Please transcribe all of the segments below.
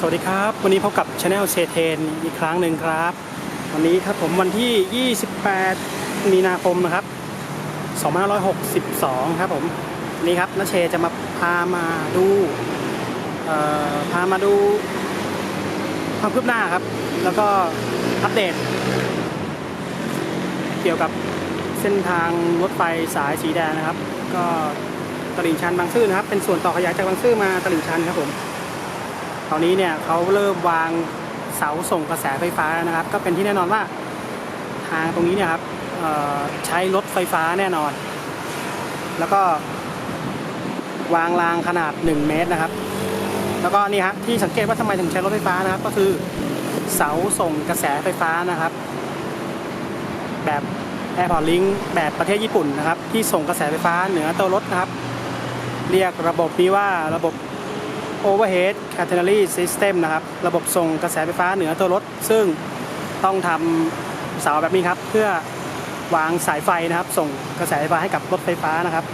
สวัสดีครับ วันนี้พบกับช anel เชเทนอีกครั้งหนึ่งครับ วันนี้ครับผมวันที่ 28 มีนาคมนะครับ 2562 ครับผมนนี้ครับนเชจะมาพามาดูพามาดูความคืบหน้าครับ แล้วก็อัปเดต เกี่ยวกับเส้นทางรถไฟสายสีแดงนะครับ ก็ตลิ่งชันบางซื่อนะครับ เป็นส่วนต่อขยายจากบางซื่อมาตลิ่งชันครับผม ตอนนี้เนี่ยเขาเริ่มวางเสาส่งกระแสไฟฟ้านะครับ ก็เป็นที่แน่นอนว่าทางตรงนี้เนี่ยครับใช้รถไฟฟ้าแน่นอน แล้วก็วางรางขนาด 1 เมตรนะครับ แล้วก็นี่ฮะที่สังเกตว่าทำไมถึงใช้รถไฟฟ้านะครับ ก็คือเสาส่งกระแสไฟฟ้านะครับ แบบ Airport Link แบบประเทศญี่ปุ่นนะครับ ที่ส่งกระแสไฟฟ้าเหนือตัวรถนะครับ เรียกระบบนี้ว่าระบบ Overhead Catenary System นะครับ ระบบส่งกระแสไฟฟ้าเหนือตัวรถ ซึ่งต้องทำเสาแบบนี้ครับ เพื่อวางสายไฟนะครับ ส่งกระแสไฟฟ้าให้กับรถไฟฟ้านะครับ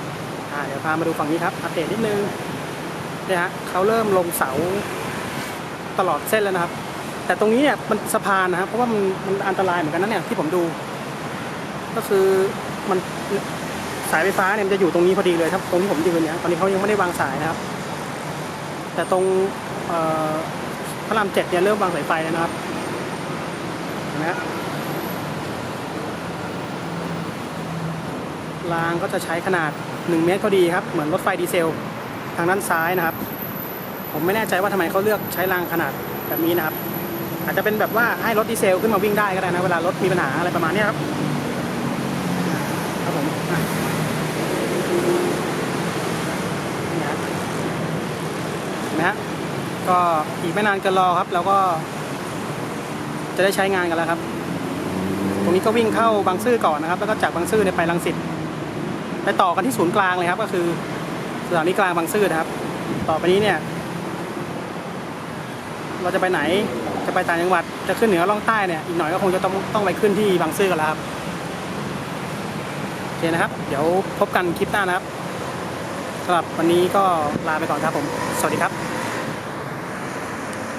เดี๋ยวพามาดูฝั่งนี้ครับ อัปเดตนิดนึงเนี่ยฮะเขาเริ่มลงเสาตลอดเส้นแล้วนะครับ แต่ตรงนี้เนี่ยมันสะพานนะครับ เพราะว่ามันมันอันตรายเหมือนกันนะเนี่ยที่ผมดู ก็คือมันสายไฟฟ้าเนี่ยมันจะอยู่ตรงนี้พอดีเลยครับ ตรงที่ผมยืนเนี่ยตอนนี้เขายังไม่ได้วางสายนะครับ แต่ตรงพระรามเจ็ดเนี่ยเริ่มวางสายไฟแล้วนะครับนะรางก็จะใช้ขนาด 1 เมตรก็ดีครับ เหมือนรถไฟดีเซล ทางด้านซ้ายนะครับ ผมไม่แน่ใจว่าทำไมเขาเลือกใช้รางขนาดแบบนี้นะครับ อาจจะเป็นแบบว่าให้รถดีเซลขึ้นมาวิ่งได้ก็ได้นะ เวลารถมีปัญหาอะไรประมาณนี้ครับ ครับผมอะนี่ครับ เห็ นไหมฮะก็อีกไม่นานเกินรอครับ แล้วก็ จะได้ใช้งานกันแล้วครับ ตรงนี้ก็วิ่งเข้าบางซื่อก่อนนะครับ แล้วก็จากบางซื่อไปรังสิตไปต่อกันที่ศูนย์กลางเลยครับ ก็คือสถานีกลางบางซื่อนะครับ ต่อไปนี้เนี่ย เราจะไปไหนจะไปต่างจังหวัดจะขึ้นเหนือล่องใต้เนี่ยอีกหน่อยก็คงจะต้องต้องไปขึ้นที่บางซื่อกันแล้วครับโอเคนะครับ เดี๋ยวพบกันคลิปหน้านะครับ สำหรับวันนี้ก็ลาไปก่อนครับผม สวัสดีครับ